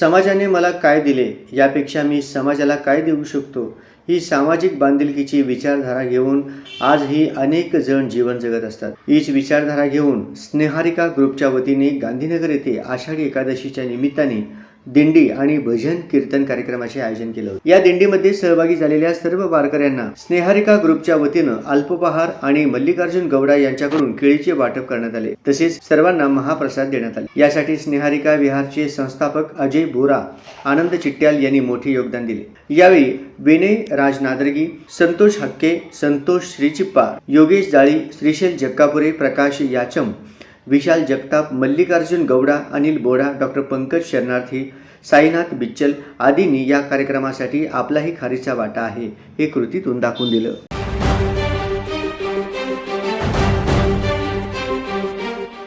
समाजाने मला काय दिले यापेक्षा मी समाजाला काय देऊ शकतो? ही सामाजिक बांधिलकीची विचारधारा घेऊन आजही अनेक जण जीवन जगत असतात. हीच विचारधारा घेऊन स्नेहारिका ग्रुपच्या वतीने गांधीनगर येथे आषाढी एकादशीच्या निमित्ताने दिंडी आणि भजन कीर्तन कार्यक्रमाचे आयोजन केलं होतं. या दिंडीमध्ये सहभागी झालेल्या सर्व वारकऱ्यांना स्नेहारिका ग्रुपच्या वतीनं अल्पोपहार आणि मल्लिकार्जुन गौडा यांच्याकडून केळीचे वाटप करण्यात आले. तसेच सर्वांना महाप्रसाद देण्यात आले. यासाठी स्नेहारिका विहारचे संस्थापक अजय बोरा आनंद चिट्ट्याल यांनी मोठे योगदान दिले. यावेळी विनय राज नादरगी संतोष हक्के संतोष श्रीचिप्पा योगेश जाळी श्रीशैल जक्कापुरे प्रकाश याचम विशाल जगताप मल्लिकार्जुन गौडा अनिल बोडा डॉक्टर पंकज शरणार्थी साईनाथ बिच्चल आदींनी या कार्यक्रमासाठी आपलाही खारीचा वाटा आहे हे कृतीतून दाखवून दिलं.